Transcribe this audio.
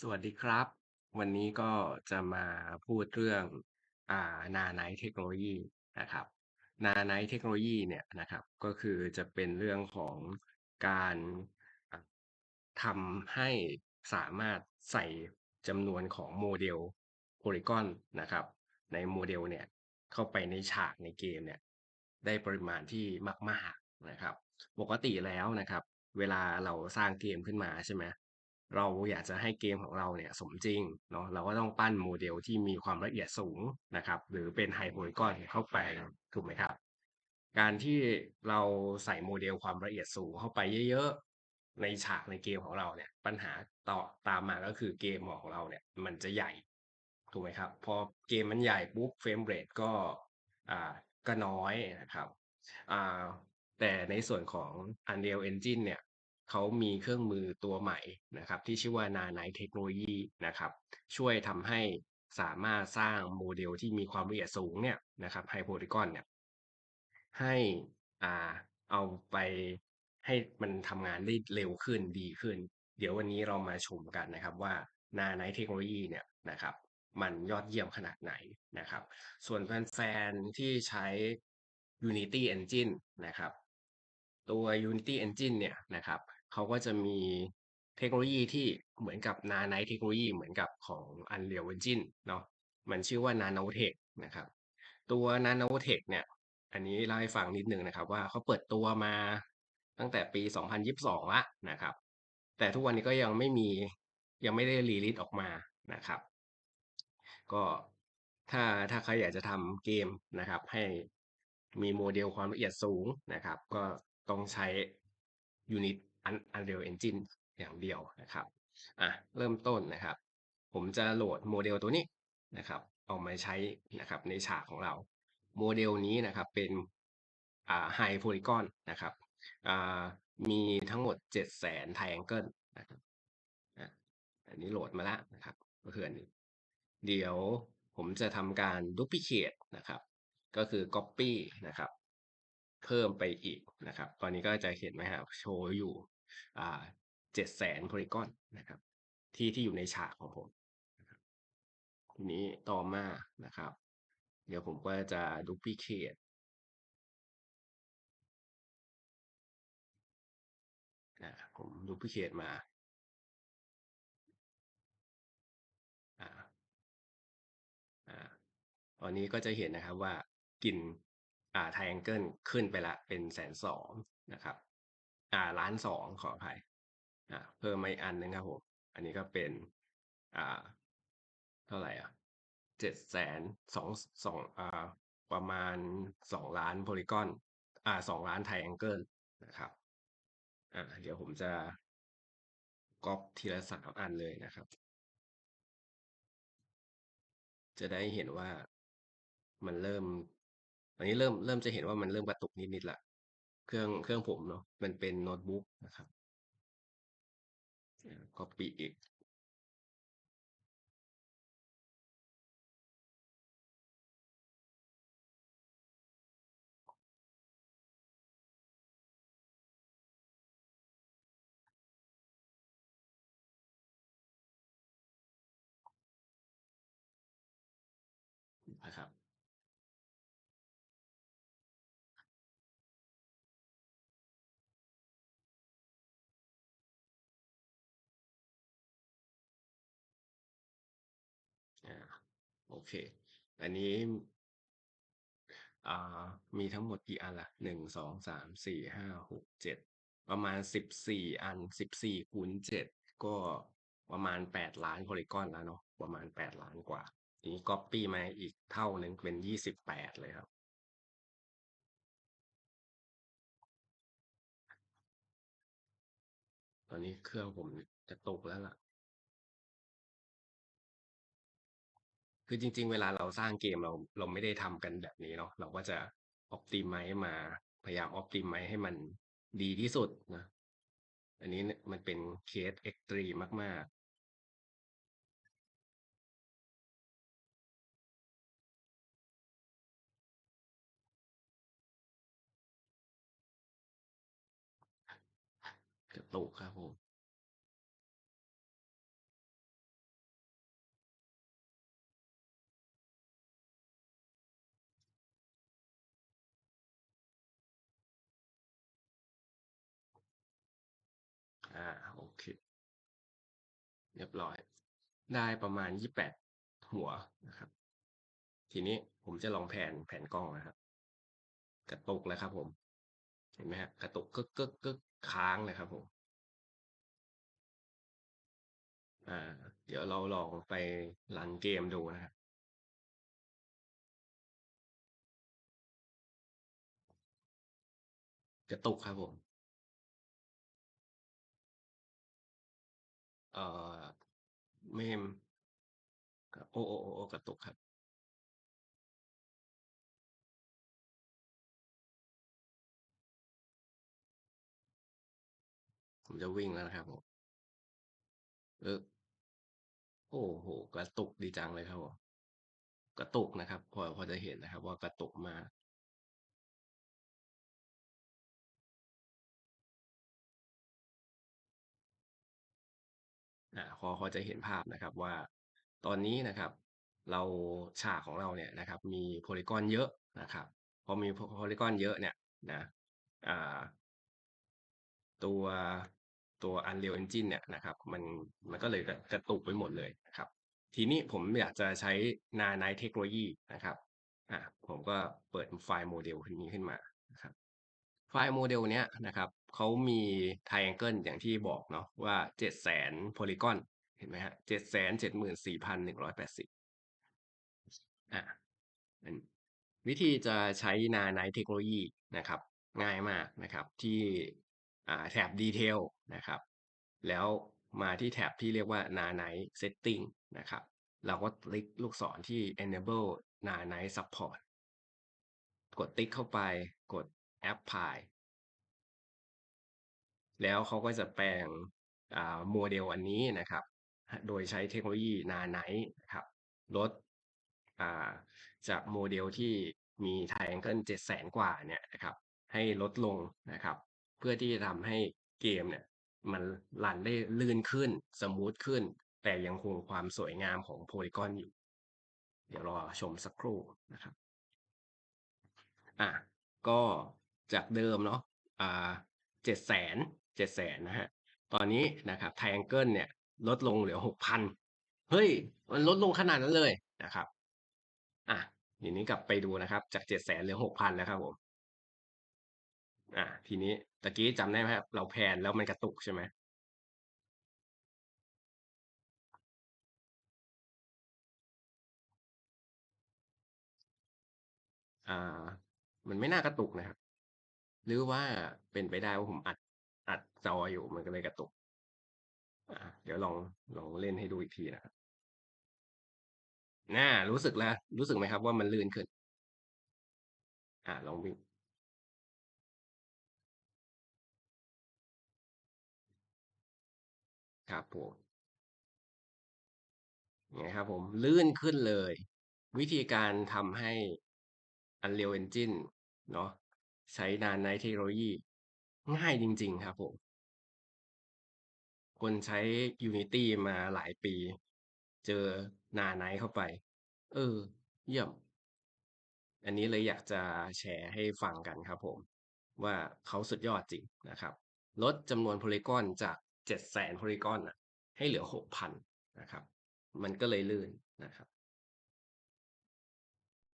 สวัสดีครับ วันนี้ก็จะมาพูดเรื่อง อ่า Nanite เทคโนโลยีนะครับ Nanite เทคโนโลยีเนี่ยนะครับ ก็คือจะเป็นเรื่องของการอ่าทำให้สามารถใส่จำนวนของโมเดลโพลีกอนนะครับ ในโมเดลเนี่ยเข้าไปในฉากในเกมเนี่ย ได้ปริมาณที่มาก ๆนะครับ ปกติแล้วนะครับ เวลาเราสร้างเกมขึ้นมาใช่ไหม เราอยากจะให้เกมของเราเนี่ยสมจริงเนาะเราก็ต้องปั้นโมเดลที่มีความละเอียดสูงนะครับ หรือเป็นไฮโพลีกอนเข้าไปถูกไหมครับ การที่เราใส่โมเดลความละเอียดสูงเข้าไปเยอะๆ ในฉากในเกมของเราเนี่ย ปัญหาต่อตามมาก็คือเกมของเราเนี่ย มันจะใหญ่ถูกไหมครับ พอเกมมันใหญ่ปุ๊บเฟรมเรทก็อ่าก็น้อยนะครับอ่าแต่ในส่วนของ Unreal Engine เนี่ย เขามีเครื่องมือตัวใหม่นะครับ ที่ชื่อว่า Nanite Technology นะครับ ช่วยทำให้สามารถสร้างโมเดลที่มีความละเอียดสูงเนี่ยนะครับไฮโพลีกอนเนี่ยให้อ่าเอาไปให้มันทำงานได้เร็วขึ้นดีขึ้น เดี๋ยววันนี้เรามาชมกันนะครับว่า Nanite เทคโนโลยีเนี่ยนะครับมันยอดเยี่ยมขนาดไหนนะครับ ส่วนแฟนๆที่ใช้ Unity Engine นะครับ ตัว Unity Engine เนี่ยนะครับเขาก็จะมีเทคโนโลยีที่เหมือนกับ Nanite เทคโนโลยีเหมือนกับของ Unreal Engine เนาะมันชื่อว่า Nanotech นะครับตัว Nanotech เนี่ยอันนี้เล่าให้ฟังนิดนึงนะครับว่าเขาเปิดตัวมาตั้งแต่ปี 2022แล้วนะครับ แต่ทุกวันนี้ก็ยังไม่มียังไม่ได้รีลิสออกมานะครับ ก็ถ้าถ้าใครอยากจะทำเกมนะครับ ให้มีโมเดลความละเอียดสูงนะครับ ก็ ต้องใช้ Unit Unreal Engine อย่างเดียวนะครับอะเริ่มต้นนะครับ ผมจะโหลดโมเดลตัวนี้นะครับ เอามาใช้นะครับในฉากของเรา โมเดลนี้นะครับเป็นอ่าไฮโพลีกอนนะครับอ่ามีทั้งหมด 7 0 0 0 0 0 triangle นะครับอันนี้โหลดมาแล้วนะครับก็คืออันนี้เดี๋ยวผมจะทำการ duplicate นะครับ ก็คือ copy นะครับ เพิ่มไปอีกนะครับ ตอนนี้ก็จะเห็นไหมครับโชว์อยู่อ่าเจ็ดแสนโพลีกอนนะครับ ที่ที่อยู่ในฉากของผมนะครับทีนี้ต่อมานะครับ เดี๋ยวผมก็จะ duplicate อ่าผม duplicate มาอ่าอ่าตอนนี้ก็จะเห็นนะครับว่ากิน อ่า triangle ขึ้นไปละเป็นแสนสองนะครับ อ่าล้านสองขออภัยอ่าเพิ่มมาอีกอันนึงครับผม อันนี้ก็เป็น อ่า เท่าไหร่อะเจ็ดแสนสองสองอ่าประมาณสองล้านโพลีกอนอ่าสองล้านไทแองเกิลนะครับ อ่า เดี๋ยวผมจะก๊อปทีละสามอันเลยนะครับ จะได้เห็นว่ามันเริ่ม อันนี้เริ่มเริ่มจะเห็นว่ามันเริ่มกระตุกนิดๆละเครื่องเครื่องผมเนาะมันเป็นโน้ตบุ๊กนะครับก็ปีอีกนะครับ โอเค อันนี้อ่ามีทั้งหมดกี่อันล่ะหนึ่งสองสามสี่ห้าหกเจ็ดประมาณสิบสี่อันสิบสี่คูณเจ็ดก็ประมาณแปดล้านโพลีกอนแล้วเนาะประมาณแปดล้านกว่าทีนี้ก๊อปปี้มาอีกเท่าหนึ่งเป็นยี่สิบแปดเลยครับ ตอนนี้เครื่องผมจะตกแล้วล่ะ คือจริง ๆ เวลาเราสร้างเกมเราเราไม่ได้ทำกันแบบนี้เนาะเราก็จะ optimize มาพยายาม optimize ให้มันดีที่สุดนะ อันนี้มันเป็นเคสเอ็กตรีมาก ๆกระตุกครับผม เคเรียบร้อย ได้ประมาณยี่แปดหัวนะครับ ทีนี้ผมจะลองแผนแผนกล้องนะครับ กระตุกแล้วครับ ผม เห็นไหมฮะกระตุกกึกกึกกึกค้างเลยครับผมอ่า เดี๋ยวเราลองไปรันเกมดูนะครับกระตุกครับผม เอ่อเมมโอโอโอโอกระตุกครับ ผมจะวิ่งแล้วนะครับผมเออโอ้โห กระตุกดีจังเลยครับผมกระตุกนะครับ พอพอจะเห็นนะครับ ว่ากระตุกมา อ่าพอพอจะเห็นภาพนะครับว่า ตอนนี้นะครับ เราฉากของเราเนี่ยนะครับ มีโพลีกอนเยอะนะครับ พอมีโพลีกอนเยอะเนี่ยนะอ่าตัวตัว Unreal Engine เนี่ยนะครับมันมันก็เลยกระตุกไปหมดเลยนะครับ ทีนี้ผมอยากจะใช้ Nanite เทคโนโลยีนะครับอ่าผมก็เปิดไฟล์โมเดลขึ้นนี้ขึ้นมานะครับ ไฟล์โมเดลเนี้ยนะครับเขามี triangle อย่างที่บอกเนาะว่าเจ็ดแสนโพลีกอนเห็นไหมฮะเจ็ดแสนเจ็ดหมื่นสี่พันหนึ่งร้อยแปดสิบอ่าวิธีจะใช้ Nanite เทคโนโลยีนะครับ ง่ายมากนะครับที่อ่าแถบ Detail นะครับ แล้วมาที่แถบที่เรียกว่า Nanite Setting นะครับ เราก็คลิกลูกศรที่ Enable Nanite Support กดติ๊กเข้าไปกด Apply แล้วเขาก็จะแปลงโมเดลอันนี้นะครับ โดยใช้เทคโนโลยี Nanite นะครับลดจากโมเดลที่มี Triangle เจ็ดแสนกว่าเนี่ยนะครับให้ลดลงนะครับ เพื่อที่จะทำให้เกมเนี่ยมันรันได้ลื่นขึ้น สมูทขึ้น แต่ยังคงความสวยงามของโพลีกอนอยู่ เดี๋ยวรอชมสักครู่นะครับอะก็ จากเดิมเนาะอ่าเจ็ดแสนเจ็ดแสนนะฮะ ตอนนี้นะครับ Triangle เนี่ย ลดลงเหลือหกพันเฮ้ย มันลดลงขนาดนั้นเลยนะครับ อะทีนี้กลับไปดูนะครับ จากเจ็ดแสนเหลือหกพันแล้วครับผมอะทีนี้ตะกี้จำได้ไหมครับ เราแพนแล้วมันกระตุกใช่ไหมอ่า มันไม่น่ากระตุกนะครับ หรือว่าเป็นไปได้ว่าผมอัดอัดจออยู่มันก็เลยกระตุก อ่า เดี๋ยวลองลองเล่นให้ดูอีกทีนะครับน่ารู้สึกแล้ว รู้สึกไหมครับว่ามันลื่นขึ้น อ่าลองวิ่งครับผมไงครับผมลื่นขึ้นเลย วิธีการทำให้ Unreal Engine เนาะ ใช้ Nanite เทคโนโลยี ง่ายจริง ๆ ครับผม คนใช้ Unity มาหลายปี เจอ Nanite เข้าไป เออ เยี่ยม อันนี้เลยอยากจะแชร์ให้ฟังกันครับผม ว่าเขาสุดยอดจริงนะครับ ลดจำนวนโพลีกอนจากเจ็ดแสนโพลีกอนอะให้เหลือหกพันนะครับ มันก็เลยลื่นนะครับ